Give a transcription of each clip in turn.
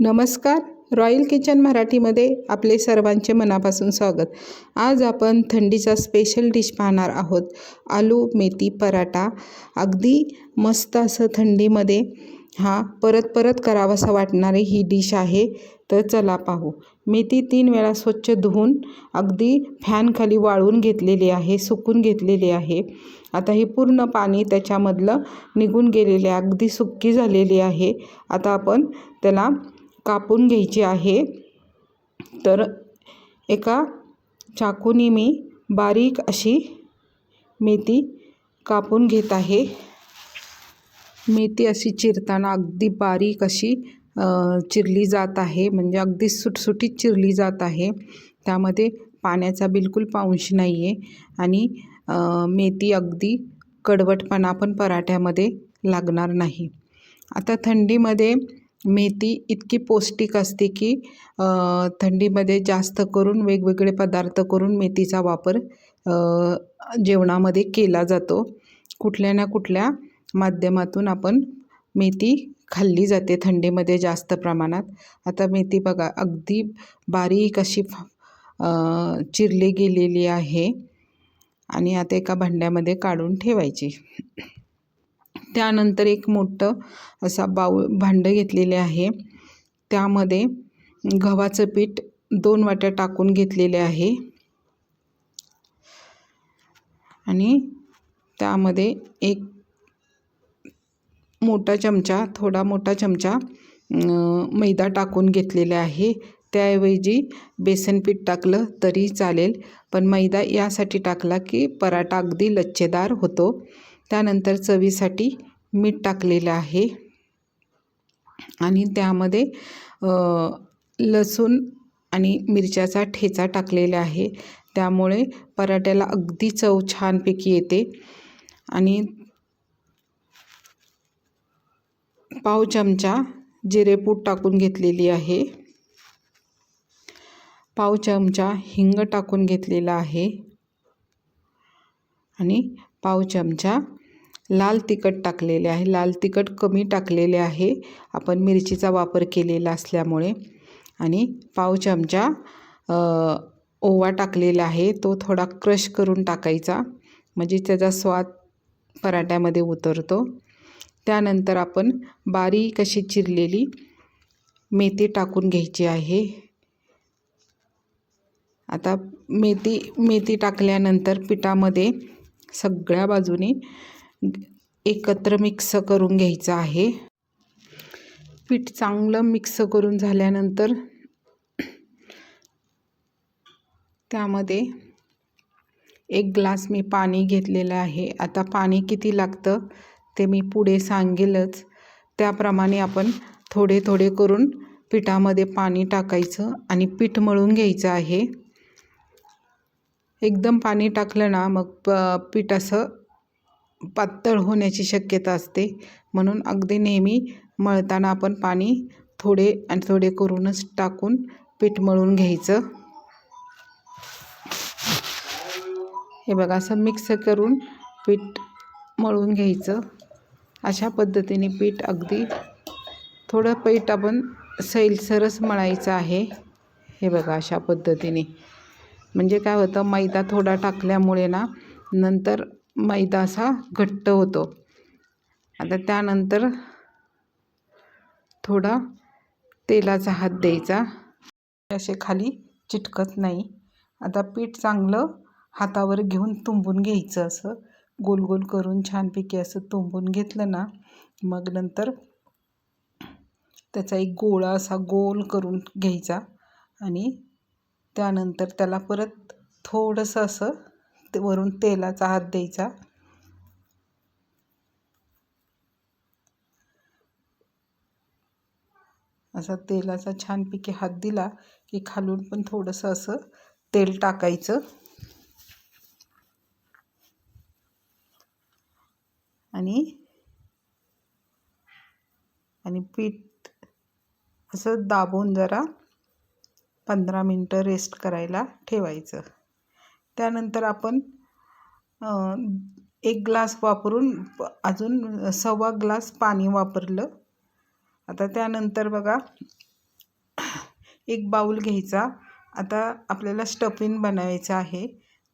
नमस्कार. Royal kitchen मराठीमध्ये आपले सर्वांचे मनापासून स्वागत. आज आपण थंडीचा स्पेशल डिश पाहणार आहोत. आलू मेथी पराठा. अगदी मस्त असं थंडीमध्ये हा परत परत करावासा वाटणारी ही डिश आहे. तर चला पाहू. मेथी तीन वेळा स्वच्छ धुवून अगदी फॅनखाली वाळून घेतलेली आहे सुकून घेतलेली आहे. आता ही पूर्ण पाणी त्याच्यामधलं निघून गेलेले अगदी सुक्की झालेली आहे. आता आपण त्याला कापून घ्यायची आहे. तर एका चाकूने मी बारीक अशी मेथी कापून घेत आहे. मेथी अशी चिरताना अगदी बारीक अशी चिरली जात आहे. म्हणजे अगदी सुटसुटीत चिरली जात आहे. त्यामध्ये पाण्याचा बिलकुल पाऊंश नाही आहे आणि मेथी अगदी कडवटपणा पण पराठ्यामध्ये लागणार नाही. आता थंडीमध्ये मेथी इतकी पौष्टिक असते की थंडीमध्ये जास्त करून वेगवेगळे पदार्थ करून मेथीचा वापर जेवणामध्ये केला जातो. कुठल्या ना कुठल्या माध्यमातून आपण मेथी खाल्ली जाते थंडीमध्ये जास्त प्रमाणात. आता मेथी बघा अगदी बारीक अशी चिरली गेलेली आहे आणि आता एका भांड्यामध्ये काढून ठेवायची. त्यानंतर एक मोठं असा बाऊ भांडं घेतलेले आहे. त्यामध्ये गव्हाचं पीठ दोन वाट्या टाकून घेतलेले आहे. आणि त्यामध्ये एक मोठा चमचा थोडा मोठा चमचा मैदा टाकून घेतलेला आहे. त्याऐवजी बेसन पीठ टाकलं तरी चालेल. पण मैदा यासाठी टाकला की पराठा अगदी लच्छेदार होतो. त्यानंतर चवीसाठी मीठ टाकलेलं आहे. आणि त्यामध्ये लसूण आणि मिरच्याचा ठेचा टाकलेला आहे. त्यामुळे पराठ्याला अगदी चव छानपैकी येते. आणि पाव चमचा जिरेपूड टाकून घेतलेली आहे. पाव चमचा हिंग टाकून घेतलेला आहे. आणि पाव चमचा लाल तिखट टाकलेले आहे. लाल तिखट कमी टाकलेले आहे. आपण मिरचीचा वापर केलेला असल्यामुळे. आणि पाव चमचा ओवा टाकलेला आहे. तो थोडा क्रश करून टाकायचा. म्हणजे त्याचा स्वाद पराठ्यामध्ये उतरतो. त्यानंतर आपण बारीक अशी चिरलेली मेथी टाकून घ्यायची आहे. आता मेथी मेथी टाकल्यानंतर पिठामध्ये सगळ्या बाजूनी एकत्र मिक्स करून घ्यायचं आहे. पीठ चांगलं मिक्स करून झाल्यानंतर त्यामध्ये एक ग्लास मी पाणी घेतलेलं आहे. आता पाणी किती लागतं ते मी पुढे सांगेलच. त्याप्रमाणे आपण थोडे थोडे करून पिठामध्ये पाणी टाकायचं आणि पीठ मळून घ्यायचं आहे. एकदम पाणी टाकलं ना मग प पीठ असं पातळ होण्याची शक्यता असते. म्हणून अगदी नेहमी मळताना आपण पाणी थोडे आणि थोडे करूनच टाकून पीठ मळून घ्यायचं. हे बघा असं मिक्स करून पीठ मळून घ्यायचं. अशा पद्धतीने पीठ अगदी थोडं पीठ आपण सैलसरच मळायचं आहे. हे बघा अशा पद्धतीने. म्हणजे काय होतं मैदा थोडा टाकल्यामुळे ना नंतर मैदा असा घट्ट होतो. आता त्यानंतर थोडा तेलाचा हात द्यायचा. असे खाली चिटकत नाही. आता पीठ चांगलं हातावर घेऊन तुंबून घ्यायचं असं. गोल गोल करून छानपैकी असं तुंबून घेतलं ना मग नंतर त्याचा एक गोळा असा गोल करून घ्यायचा. आणि त्यानंतर त्याला परत थोडंसं असं ते वरून तेलाचा हात द्यायचा. असा तेलाचा छानपैकी हात दिला की खालून पण थोडंसं असं तेल टाकायचं. आणि आणि पीठ असं दाबून जरा पंधरा मिनटं रेस्ट करायला ठेवायचं. त्यानंतर आपण एक ग्लास वापरून अजून सव्वा ग्लास पाणी वापरलं. आता त्यानंतर बघा एक बाऊल घ्यायचा. आता आपल्याला स्टफिन बनवायचं आहे.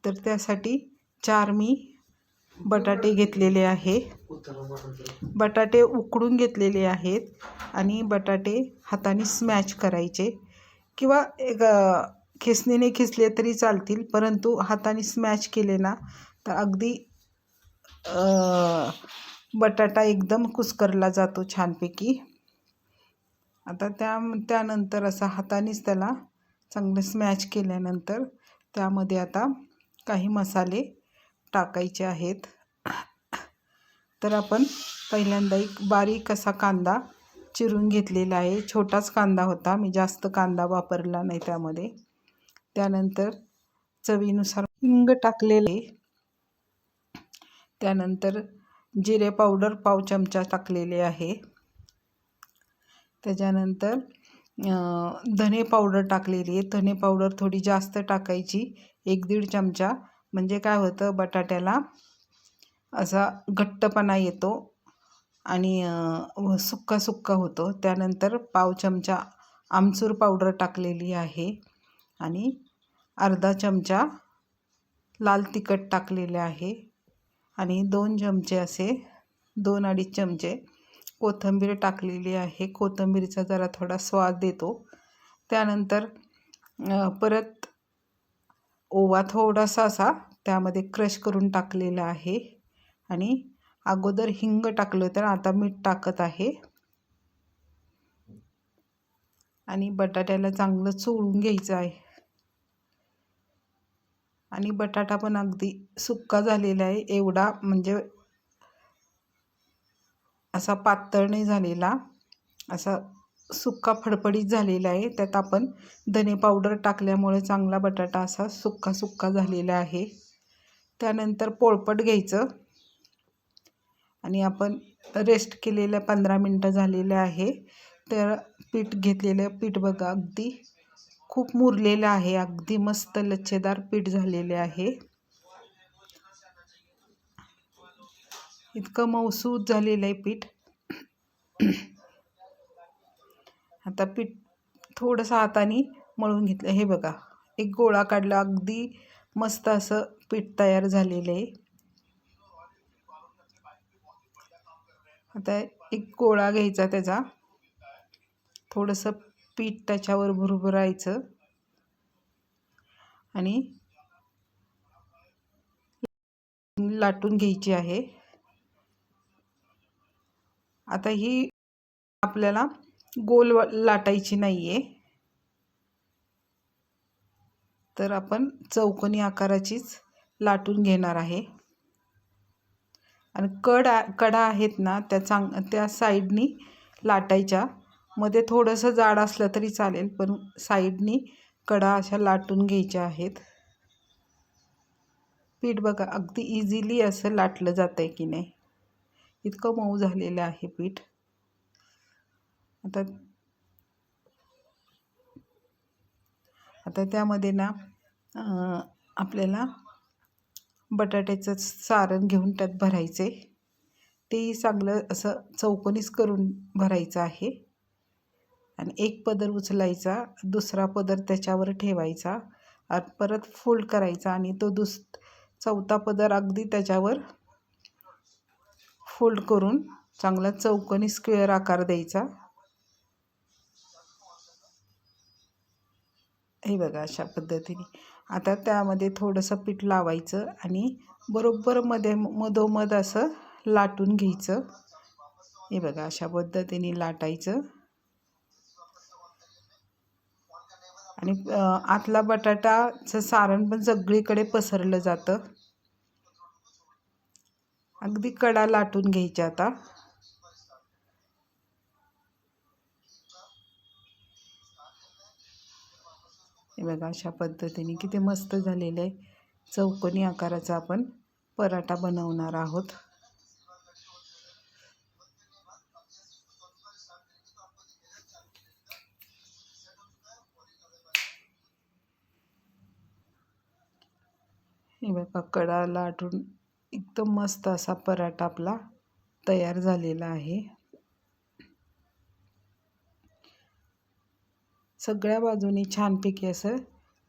तर त्यासाठी चार मी बटाटे घेतलेले आहे. बटाटे उकडून घेतलेले आहेत आणि बटाटे हाताने स्मॅच करायचे. किंवा एक खेसणीने खेचले तरी चालतील परंतु हाताने स्मॅच केले ना तर अगदी बटाटा एकदम कुस्करला जातो छानपैकी. आता त्या त्यानंतर असा हातानेच त्याला चांगलं स्मॅच केल्यानंतर त्यामध्ये आता काही मसाले टाकायचे आहेत. तर आपण पहिल्यांदा एक बारीक असा कांदा चिरून घेतलेला आहे. छोटाच कांदा होता मी जास्त कांदा वापरला नाही त्यामध्ये. त्यानंतर चवीनुसार हिंग टाकलेले. त्यानंतर जिरे पावडर पाव चमचा टाकलेले आहे. त्याच्यानंतर धने पावडर टाकलेली आहे. धने पावडर थोडी जास्त टाकायची. एक दीड चमचा. म्हणजे काय होतं बटाट्याला असा घट्टपणा येतो आणि सुक्का सुक्का होतो. त्यानंतर पाव चमचा आमचूर पावडर टाकलेली आहे. आणि अर्धा चमचा लाल तिखट टाकलेले आहे. आणि दोन चमचे असे दोन अडीच चमचे कोथिंबीर टाकलेली आहे. कोथिंबीरचा जरा थोडा स्वाद देतो. त्यानंतर परत ओवा थोडासा असा त्यामध्ये क्रश करून टाकलेला आहे. आणि अगोदर हिंग टाकलं तर आता मीठ टाकत आहे. आणि बटाट्याला चांगलं चोळून घ्यायचं आहे. आणि बटाटा पण अगदी सुक्का झालेला आहे. एवढा म्हणजे असा पातळ नाही झालेला. असा सुक्का फडफडीत झालेला आहे. त्यात आपण धने पावडर टाकल्यामुळे चांगला बटाटा असा सुक्का सुक्का झालेला आहे. त्यानंतर पोळपट घ्यायचं. आणि आपण रेस्ट केलेल्या पंधरा मिनटं झालेलं आहे. तर पीठ घेतलेलं पीठ बघा अगदी. खूप मुरलेलं आहे. अगदी मस्त लच्छेदार पीठ झालेले आहे. इतकं मौसूद झालेलं आहे पीठ. आता पीठ थोडंसं हाताने मळून घेतलं. हे बघा एक गोळा काढला. अगदी मस्त असं पीठ तयार झालेलं आहे. आता एक गोळा घ्यायचा त्याचा. थोडंसं पीठ त्याच्यावर भुरभुरायचं. आणि लाटून घ्यायची आहे. आता ही आपल्याला गोल लाटायची नाही आहे तर आपण चौकोनी आकाराचीच लाटून घेणार आहे. आणि कड कडा आहेत ना त्या चांग त्या साईडनी लाटायच्या. मध्ये थोडंसं जाड असलं तरी चालेल पण साईडनी कडा अशा लाटून घ्यायच्या आहेत. पीठ बघा अगदी इझिली असं लाटलं जातं आहे की नाही. इतकं मऊ झालेलं आहे पीठ. आता आता त्यामध्ये ना आपल्याला बटाट्याचं सारण घेऊन त्यात भरायचं आहे तेही चांगलं असं चौकोनीच करून भरायचं आहे. आणि एक पदर उचलायचा दुसरा पदर त्याच्यावर ठेवायचा परत फोल्ड करायचा आणि तो दुस चौथा पदर अगदी त्याच्यावर फोल्ड करून चांगला चौकोनी स्क्वेअर आकार द्यायचा. हे बघा अशा पद्धतीने. आता त्यामध्ये थोडंसं पीठ लावायचं आणि बरोबर मध्ये मधोमध असं लाटून घ्यायचं. हे बघा अशा पद्धतीने लाटायचं. आणि आतला बटाटाचं सारण पण सगळीकडे पसरलं जातं. अगदी कडा लाटून घ्यायच्या आता. हे बघा अशा पद्धतीने किती मस्त झालेलं आहे. चौकोनी आकाराचा आपण पराठा बनवणार आहोत. कडा लाटून एकदम मस्त असा पराठा आपला तयार झालेला आहे. सगळ्या बाजूनी छानपैकी असं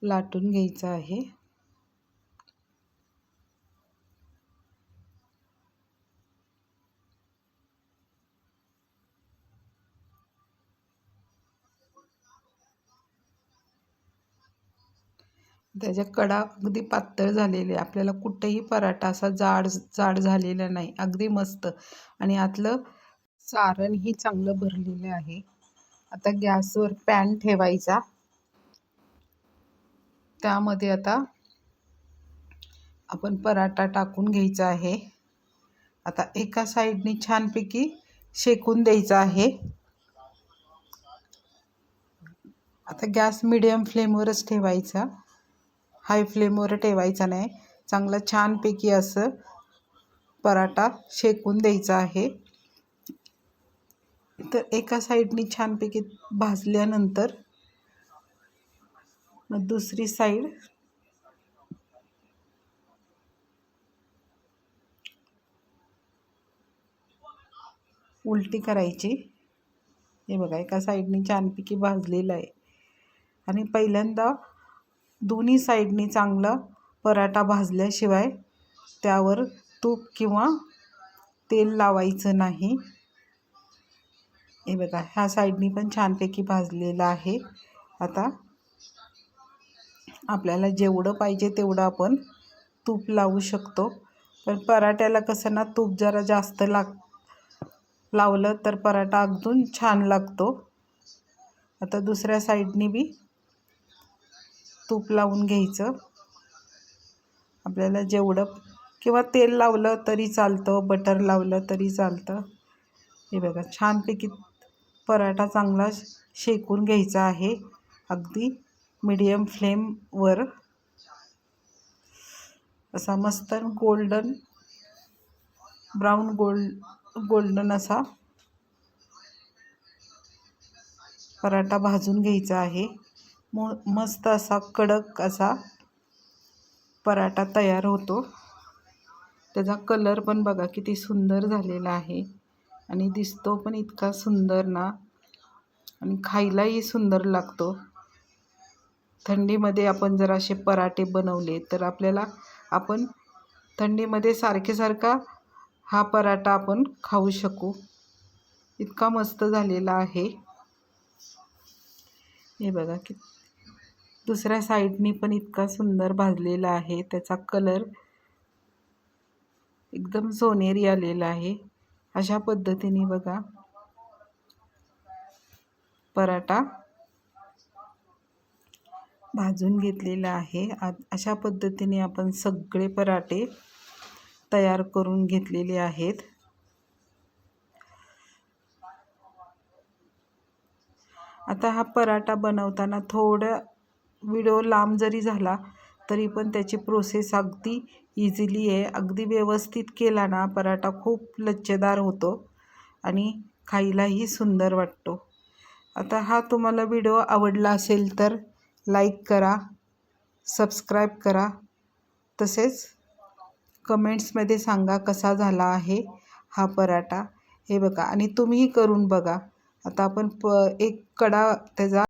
लाटून घ्यायचं आहे. त्याच्या कडा अगदी पातळ झालेले आपल्याला कुठेही पराठा असा जाड जाड झालेला नाही अगदी मस्त. आणि आतलं सारणही चांगलं भरलेलं आहे. आता गॅसवर पॅन ठेवायचा. त्यामध्ये आता आपण पराठा टाकून घ्यायचा आहे. आता एका साईडने छानपैकी शेकून द्यायचा आहे. आता गॅस मिडियम फ्लेमवरच ठेवायचा. हाय फ्लेमवर ठेवायचा नाही. चांगलं छानपैकी असं पराठा शेकून द्यायचा आहे. तर एका साईडनी छानपैकी भाजल्यानंतर मग दुसरी साईड उलटी करायची. हे बघा एका साईडनी छानपैकी भाजलेलं आहे. आणि पहिल्यांदा दोन्ही साईडनी चांगला पराठा भाजल्याशिवाय त्यावर तूप किंवा तेल लावायचं नाही. हे बघा ह्या साईडनी पण छानपैकी भाजलेलं आहे. आता आपल्याला जेवढं पाहिजे तेवढं आपण तूप लावू शकतो. पण पराठ्याला कसं ना तूप जरा जास्त लाग लावलं तर पराठा अगदून छान लागतो. आता दुसऱ्या साईडनी बी तूप लावून घ्यायचं. आपल्याला जेवढं किंवा तेल लावलं तरी चालतं बटर लावलं तरी चालतं. हे बघा छानपैकी पराठा चांगला शेकून घ्यायचा आहे. अगदी मिडियम फ्लेमवर असा मस्त गोल्डन ब्राऊन गोल्ड गोल्डन असा पराठा भाजून घ्यायचा आहे. मो मस्त असा कडक असा पराठा तयार होतो. त्याचा कलर पण बघा किती सुंदर झालेला आहे. आणि दिसतो पण इतका सुंदर ना. आणि खायलाही सुंदर लागतो. थंडीमध्ये आपण जर असे पराठे बनवले तर आपल्याला आपण थंडीमध्ये सारखेसारखा हा पराठा आपण खाऊ शकू. इतका मस्त झालेला आहे. हे बघा की दुसऱ्या साईडनी पण इतका सुंदर भाजलेला आहे. त्याचा कलर एकदम सोनेरी आलेला आहे. अशा पद्धतीने बघा. पराठा भाजून घेतलेला आहे. अशा पद्धतीने आपण सगळे पराठे तयार करून घेतलेले आहेत. आता हा पराठा बनवताना थोडं व्हिडिओ लांब जरी झाला तरी पण त्याची प्रोसेस अगदी इझिली आहे. अगदी व्यवस्थित केला ना पराठा खूप लच्छेदार होतो आणि खायलाही सुंदर वाटतो. आता हा तुम्हाला व्हिडिओ आवडला असेल तर लाईक करा सबस्क्राईब करा. तसेच कमेंट्समध्ये सांगा कसा झाला आहे हा पराठा. हे बघा आणि तुम्हीही करून बघा. आता आपण प एक कडा त्याचा